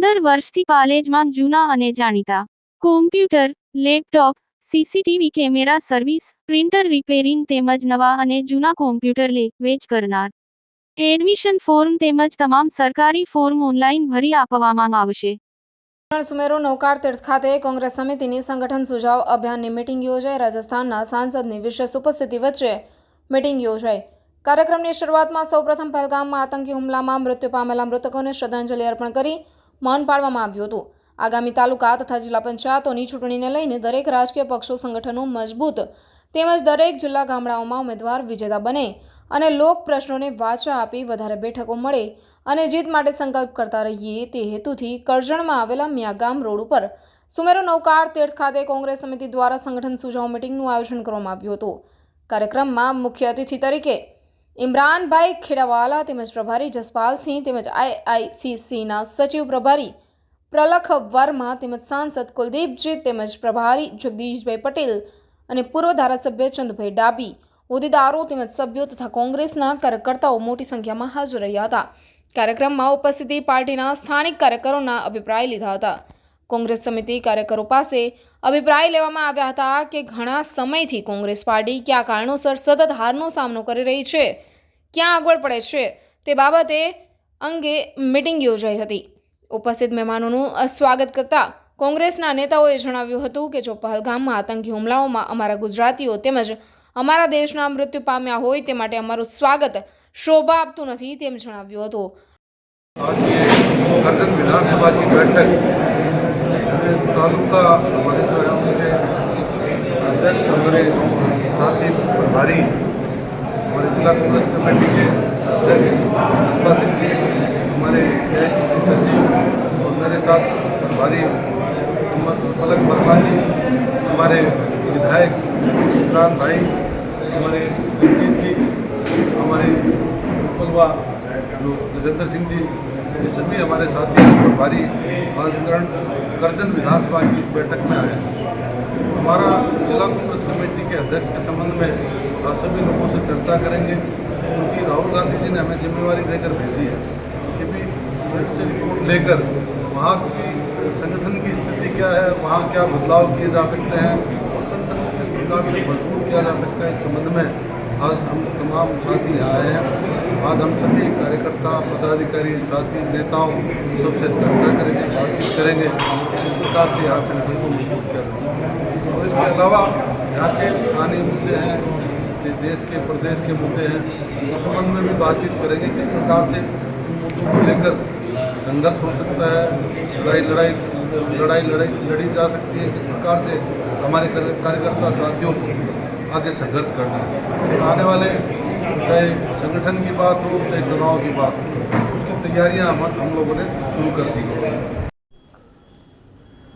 વર્ષથી પાલેજમાં જૂના અને જાણીતા. Computer laptop CCTV camera service printer repairing તેમજ નવા અને જૂના કોમ્પ્યુટર લે, વેચ કરનાર. એડમિશન ફોર્મ તેમજ તમામ સરકારી ફોર્મ ઓનલાઈન ભરી આપવામાં આવશે. સુમેરો નૌકાર તીર્થ ખાતે કોંગ્રેસ સમિતિની સંગઠન સુઝાવ અભિયાનની મિટિંગ યોજાઈ. રાજસ્થાનના સાંસદની વિશેષ ઉપસ્થિતિ વચ્ચે મિટિંગ યોજાઈ. કાર્યક્રમની શરૂઆતમાં સૌપ્રથમ પહેલગામમાં આતંકી હુમલામાં મૃત્યુ પામેલા મૃતકોને શ્રદ્ધાંજલિ અર્પણ કરી મૌન પાળવામાં આવ્યું હતું. આગામી તાલુકા તથા જિલ્લા પંચાયતોની ચૂંટણીને લઈને દરેક રાજકીય પક્ષો સંગઠનો મજબૂત તેમજ દરેક જિલ્લા ગામડાઓમાં ઉમેદવાર વિજેતા બને અને લોક પ્રશ્નોને વાચા આપી વધારે બેઠકો મળે અને જીત માટે સંકલ્પ કરતા રહીએ તે હેતુથી કરજણમાં આવેલા મિયાગામ રોડ ઉપર સુમેરો નૌકાર તીર્થ ખાતે કોંગ્રેસ સમિતિ દ્વારા સંગઠન સુઝાવ મિટિંગનું આયોજન કરવામાં આવ્યું હતું. કાર્યક્રમમાં મુખ્ય અતિથિ તરીકે ઇમરાનભાઈ ખેડાવાલા તેમજ પ્રભારી જસપાલસિંહ તેમજ આઈઆઈસીસીના સચિવ પ્રભારી પ્રલખ વર્મા તેમજ સાંસદ કુલદીપજી તેમજ પ્રભારી જગદીશભાઈ પટેલ અને પૂર્વ ધારાસભ્ય ચંદભાઈ ડાબી, હોદ્દેદારો તેમજ સભ્યો તથા કોંગ્રેસના કાર્યકર્તાઓ મોટી સંખ્યામાં હાજર રહ્યા હતા. કાર્યક્રમમાં ઉપસ્થિતિ પાર્ટીના સ્થાનિક કાર્યકરોના અભિપ્રાય લીધા હતા. કોંગ્રેસ સમિતિ કાર્યકરો પાસે અભિપ્રાય લેવામાં આવ્યા હતા કે ઘણા સમયથી કોંગ્રેસ પાર્ટી કયા કારણોસર સતત હારનો સામનો કરી રહી છે, ક્યાં આગળ પડે છે તે બાબતે અંગે મિટિંગ યોજાઈ હતી. ઉપસ્થિત મહેમાનોનું સ્વાગત કરતા કોંગ્રેસના નેતાઓએ જણાવ્યું હતું કે જો પહલગામમાં આતંકી હુમલાઓમાં અમારા ગુજરાતીઓ તેમજ અમારા દેશના મૃત્યુ પામ્યા હોય તે માટે અમારું સ્વાગત શોભા આપતું નથી તેમ જણાવ્યું હતું. साथी प्रभारी हमारे जिला कांग्रेस कमेटी के अध्यक्ष पुष्पा सिंह जी हमारे ए सचिव और मेरे साथ प्रभारी पलक वर्मा जी हमारे विधायक इमरान भाई हमारे रंजीत जी हमारे पलवा जो गजेंद्र सिंह जी ये सभी हमारे साथी हैं, प्रभारी महाधिकरण करजन विधानसभा की इस बैठक में आए हमारा जिला कांग्रेस कमेटी के अध्यक्ष के संबंध में सभी लोगों से चर्चा करेंगे। क्योंकि राहुल गांधी जी ने हमें जिम्मेवारी देकर भेजी है कि भी से रिपोर्ट लेकर वहाँ की संगठन की स्थिति क्या है, वहाँ क्या बदलाव किए जा सकते हैं और संगठन को किस प्रकार से मज़बूत किया जा सकता है, इस संबंध में आज हम तमाम साथी आए हैं। आज हम सभी कार्यकर्ता, पदाधिकारी, साथी, नेताओं सबसे चर्चा करेंगे, बातचीत करेंगे किस प्रकार से यहाँ संगठन को मज़बूत किया जा सकता है। इसके अलावा यहाँ के स्थानीय मुद्दे हैं देश के, प्रदेश के मुद्दे हैं, उस संबंध में भी बातचीत करेंगे किस प्रकार से मुद्दों को लेकर संघर्ष हो सकता है, लड़ाई लड़ाई लड़ाई लड़ाई लड़ी जा सकती है, किस प्रकार से हमारे कार्यकर्ता साथियों को आगे संघर्ष करना है। और आने वाले चाहे संगठन की बात हो, चाहे चुनाव की बात हो, उसकी तैयारियाँ हम लोगों ने शुरू कर दी